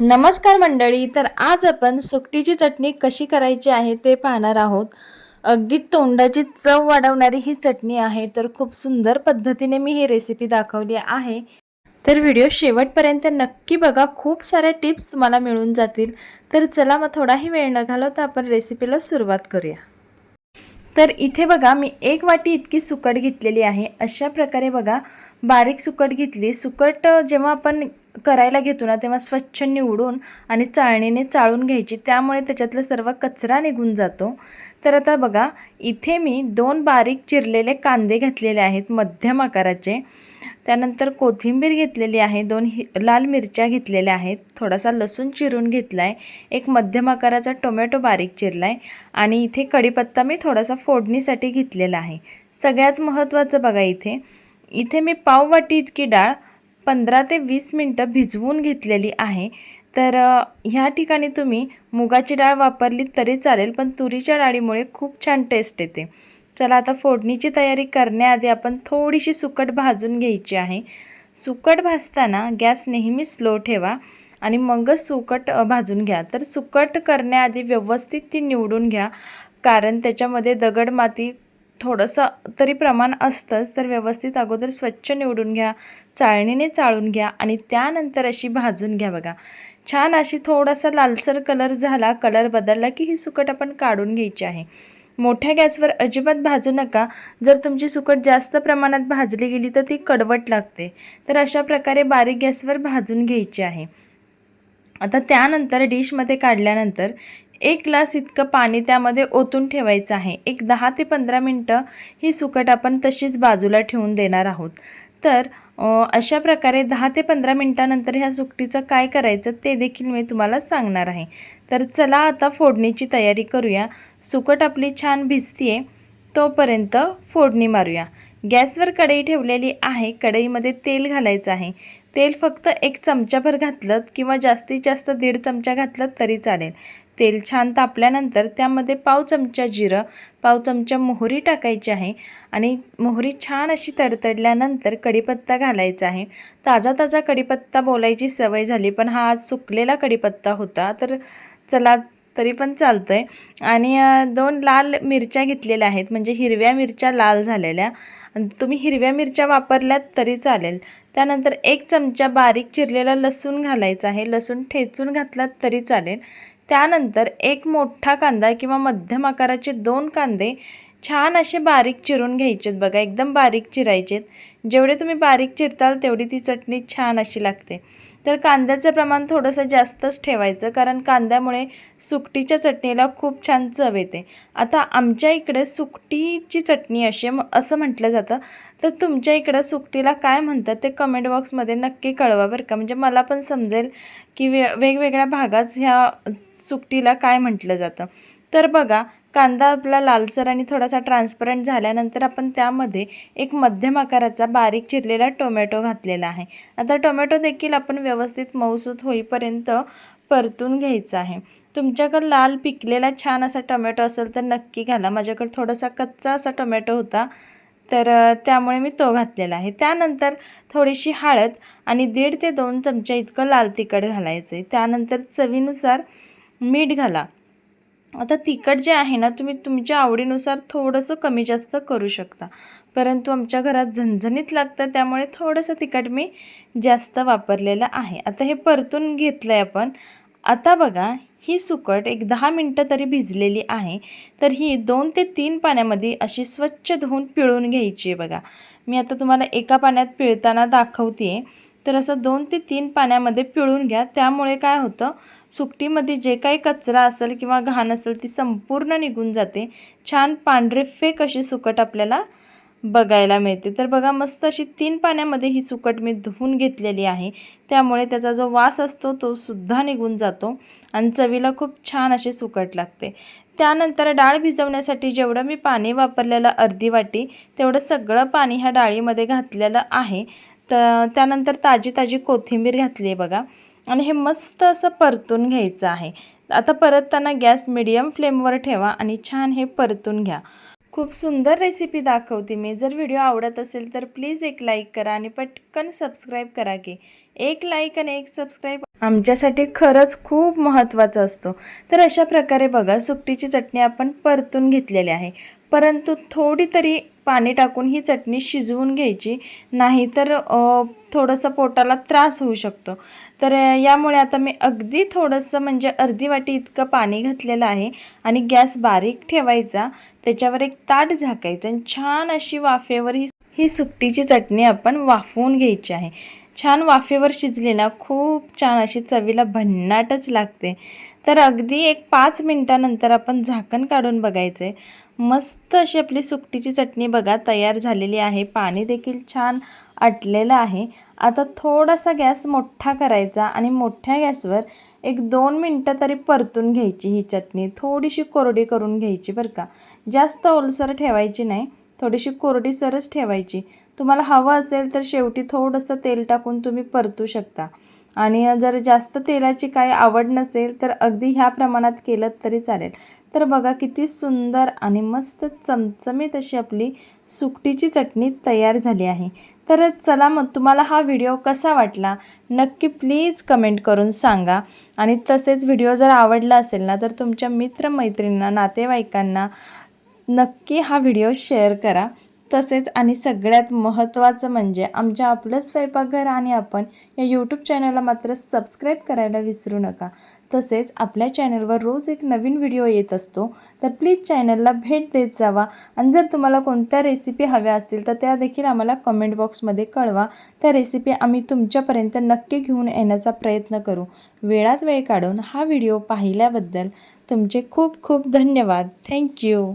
नमस्कार मंडळी तर आज आपण सुकटीची चटणी कशी करायची आहे ते पाहणार आहोत. अगदी तोंडाची चव वाढवणारी ही चटणी आहे तर खूप सुंदर पद्धतीने मी ही रेसिपी दाखवली आहे. तर व्हिडिओ शेवटपर्यंत नक्की बघा खूप साऱ्या टिप्स तुम्हाला मिळून जातील. तर चला मग थोडाही वेळ न घालवता आपण रेसिपीला सुरुवात करूया. तर इथे बघा मी एक वाटी इतकी सुकट घेतलेली आहे. अशा प्रकारे बघा बारीक सुकट घेतली. सुकट जेव्हा आपण करायला घेतो ना तेव्हा स्वच्छ निवडून आणि चाळणीने चाळून घ्यायची. त्यामुळे त्याच्यातला सर्व कचरा निघून जातो. तर आता बघा इथे मी दोन बारीक चिरलेले कांदे घातलेले आहेत मध्यम आकाराचे. त्यानंतर कोथिंबीर घेतलेली आहे दोन हि लाल मिरच्या घेतलेल्या आहेत. थोडासा लसूण चिरून घेतला आहे एक मध्यम आकाराचा टोमॅटो बारीक चिरला आहे आणि इथे कढीपत्ता मी थोडासा फोडणीसाठी घेतलेला आहे. सगळ्यात महत्त्वाचं बघा इथे. इथे मी पाववाटी इतकी डाळ पंधरा ते वीस मिनटं भिजवून घेतलेली आहे. तर ह्या ठिकाणी तुम्ही मुगाची डाळ वापरली तरी चालेल पण तुरीच्या डाळीमुळे खूप छान टेस्ट येते. चला आता फोडणीची तयारी करण्याआधी आपण थोडीशी सुकट भाजून घ्यायची आहे. सुकट भाजताना गॅस नेहमी स्लो ठेवा आणि मगच सुकट भाजून घ्या. तर सुकट करण्याआधी व्यवस्थित ती निवडून घ्या कारण त्याच्यामध्ये दगड माती थोडंसं तरी प्रमाण असतंच तर व्यवस्थित अगोदर स्वच्छ निवडून घ्या चाळणीने चाळून घ्या आणि त्यानंतर अशी भाजून घ्या बघा. छान अशी थोडासा लालसर कलर झाला कलर बदलला की ही सुकट आपण काढून घ्यायची आहे. मोठ्या गॅसवर अजिबात भाजू नका. जर तुमची सुकट जास्त प्रमाणात भाजली गेली तर ती कडवट लागते. तर अशा प्रकारे बारीक गॅसवर भाजून घ्यायची आहे. आता त्यानंतर डिशमध्ये काढल्यानंतर एक ग्लास इतकं पाणी त्यामध्ये ओतून ठेवायचं आहे. एक दहा ते पंधरा मिनटं ही सुकट आपण तशीच बाजूला ठेवून देणार आहोत. तर अशा प्रकारे दहा ते पंधरा मिनटानंतर ह्या सुकटीचं काय करायचं ते देखील मी तुम्हाला सांगणार आहे. तर चला आता फोडणीची तयारी करूया. सुकट आपली छान भिजतीये आहे तोपर्यंत फोडणी मारूया. गॅसवर कढई ठेवलेली आहे. कढईमध्ये तेल घालायचं आहे. तेल फक्त एक चमचाभर घातलं किंवा जास्तीत जास्त दीड चमचा घातलं तरी चालेल. तेल छान तापल्यानंतर त्यामध्ये पाव चमचा जिरं पाव चमचा मोहरी टाकायची आहे आणि मोहरी छान अशी तडतडल्यानंतर कढीपत्ता घालायचा आहे. ताजा ताजा कढीपत्ता बोलायची सवय झाली पण हा आज सुकलेला कढीपत्ता होता तर चला तरी पण चालतं आहे आणि दोन लाल मिरच्या घेतलेल्या आहेत म्हणजे हिरव्या मिरच्या लाल झालेल्या. तुम्ही हिरव्या मिरच्या वापरल्यात तरी चालेल. त्यानंतर एक चमचा बारीक चिरलेला लसूण घालायचा आहे. लसूण ठेचून घातलात तरी चालेल. त्यानंतर एक मोठा कांदा किंवा मध्यम आकाराचे दोन कांदे छान असे बारीक चिरून घ्यायचेत बघा एकदम बारीक चिरायचेत. जेवढे तुम्ही बारीक चिरताल तेवढी ती चटणी छान अशी लागते. तर कांद्याचं प्रमाण थोडंसं जास्तच ठेवायचं कारण कांद्यामुळे सुकटीच्या चटणीला खूप छान चव येते. आता आमच्या इकडे सुकटीची चटणी अशी म- असं म्हटलं जातं. तर तुमच्या इकडं सुकटीला काय म्हणतात ते कमेंट बॉक्समध्ये नक्की कळवा बरं का. म्हणजे मला पण समजेल की वे वेगवेगळ्या भागात ह्या सुकटीला काय म्हटलं जातं. तर बघा कांदा आपला लालसर आणि थोडासा ट्रान्सपरंट झाल्यानंतर आपण त्यामध्ये एक मध्यम आकाराचा बारीक चिरलेला टोमॅटो घातलेला आहे. आता टोमॅटो देखील आपण व्यवस्थित मऊसूत होईपर्यंत परतून घ्यायचा आहे. तुमच्याकडं लाल पिकलेला छान असा टोमॅटो असेल तर नक्की घाला. माझ्याकडे थोडासा कच्चा असा टोमॅटो होता तर त्यामुळे मी तो घातलेला आहे. त्यानंतर थोडीशी हळद आणि दीड ते दोन चमचे इतकं लाल तिखट घालायचं आहे त्यानंतर चवीनुसार मीठ घाला. आता तिखट जे आहे ना तुम्ही तुमच्या आवडीनुसार थोडंसं कमी जास्त करू शकता. परंतु आमच्या घरात झणझणीत लागतं त्यामुळे थोडंसं तिखट मी जास्त वापरलेलं आहे. आता हे परतून घेतलं आहे आपण. आता बघा ही सुकट एक दहा मिनटं तरी भिजलेली आहे. तर ही दोन ते तीन पाण्यामध्ये अशी स्वच्छ धुवून पिळून घ्यायची आहे बघा. मी आता तुम्हाला एका पाण्यात पिळताना दाखवते तर असं दोन ते तीन पाण्यामध्ये पिळून घ्या. त्यामुळे काय होतं सुकटीमध्ये जे काही कचरा असेल किंवा घाण असेल ती संपूर्ण निघून जाते. छान पांढरे फेक अशी सुकट आपल्याला बघायला मिळते. तर बघा मस्त अशी तीन पाण्यामध्ये ही सुकट मी धुवून घेतलेली आहे. त्यामुळे त्याचा जो वास असतो तो सुद्धा निघून जातो आणि चवीला खूप छान अशी सुकट लागते. त्यानंतर डाळ भिजवण्यासाठी जेवढं मी पाणी वापरलेलं अर्धी वाटी तेवढं सगळं पाणी ह्या डाळीमध्ये घातलेलं आहे. तर त्यानंतर ताजी ताजी कोथिंबीर घातली आहे बघा. आणि हे मस्त असं परतून घ्यायचं आहे. आता परतताना गॅस मिडियम फ्लेमवर ठेवा आणि छान हे परतून घ्या. खूप सुंदर रेसिपी दाखवते मी. जर व्हिडिओ आवडत असेल तर प्लीज एक लाईक करा आणि पटकन सबस्क्राईब करा की. एक लाईक आणि एक सबस्क्राईब आमच्यासाठी खरंच खूप महत्त्वाचा असतो. तर अशा प्रकारे बघा सुकटीची चटणी आपण परतून घेतलेली आहे. परंतु थोडी तरी पाणी टाकून ही चटणी शिजवून घ्यायची. नाही तर थोडंसं पोटाला त्रास होऊ शकतो. तर यामुळे आता मी अगदी थोडंसं म्हणजे अर्धी वाटी इतकं पाणी घातलेलं आहे आणि गॅस बारीक ठेवायचा. त्याच्यावर एक ताट झाकायचं आणि छान अशी वाफेवर ही ही सुकटीची चटणी आपण वाफवून घ्यायची आहे. छान वाफेवर शिजली ना खूप छान अशी चवीला भन्नाटच लागते. तर अगदी एक पाच मिनटानंतर आपण झाकण काढून बघायचं आहे मस्त अशी आपली सुकटीची चटणी बघा तयार झालेली आहे. पाणी देखील छान आटलेलं आहे. आता थोडासा गॅस मोठा करायचा आणि मोठ्या गॅसवर एक दोन मिनटं तरी परतून घ्यायची ही चटणी. थोडीशी कोरडी करून घ्यायची बरं का. जास्त ओलसर ठेवायची नाही. थोडीशी कोरडी सरच ठेवायची. तुम्हाला हवं असेल तर शेवटी थोडंसं तेल टाकून तुम्ही परतू शकता. आणि जर जास्त तेलाची काही आवड नसेल तर अगदी ह्या प्रमाणात केलं तरी चालेल. तर बघा किती सुंदर आणि मस्त चमचमीत अशी आपली सुकटीची चटणी तयार झाली आहे. तर चला मग तुम्हाला हा व्हिडिओ कसा वाटला नक्की प्लीज कमेंट करून सांगा. आणि तसेच व्हिडिओ जर आवडला असेल ना तर तुमच्या मित्रमैत्रिणींना नातेवाईकांना नक्की हा व्हिडिओ शेअर करा. तसेच आणि सगळ्यात महत्त्वाचं म्हणजे आमच्या आपलं स्वयंपाकघर आणि आपण या यूट्यूब चॅनलला मात्र सबस्क्राईब करायला विसरू नका. तसेच आपल्या चॅनलवर रोज एक नवीन व्हिडिओ येत असतो तर प्लीज चॅनलला भेट देत जावा. आणि जर तुम्हाला कोणत्या रेसिपी हव्या असतील तर त्या देखील आम्हाला कमेंट बॉक्समध्ये कळवा. त्या रेसिपी आम्ही तुमच्यापर्यंत नक्की घेऊन येण्याचा प्रयत्न करू. वेळात वेळ काढून हा व्हिडिओ पाहिल्याबद्दल तुमचे खूप खूप धन्यवाद. थँक्यू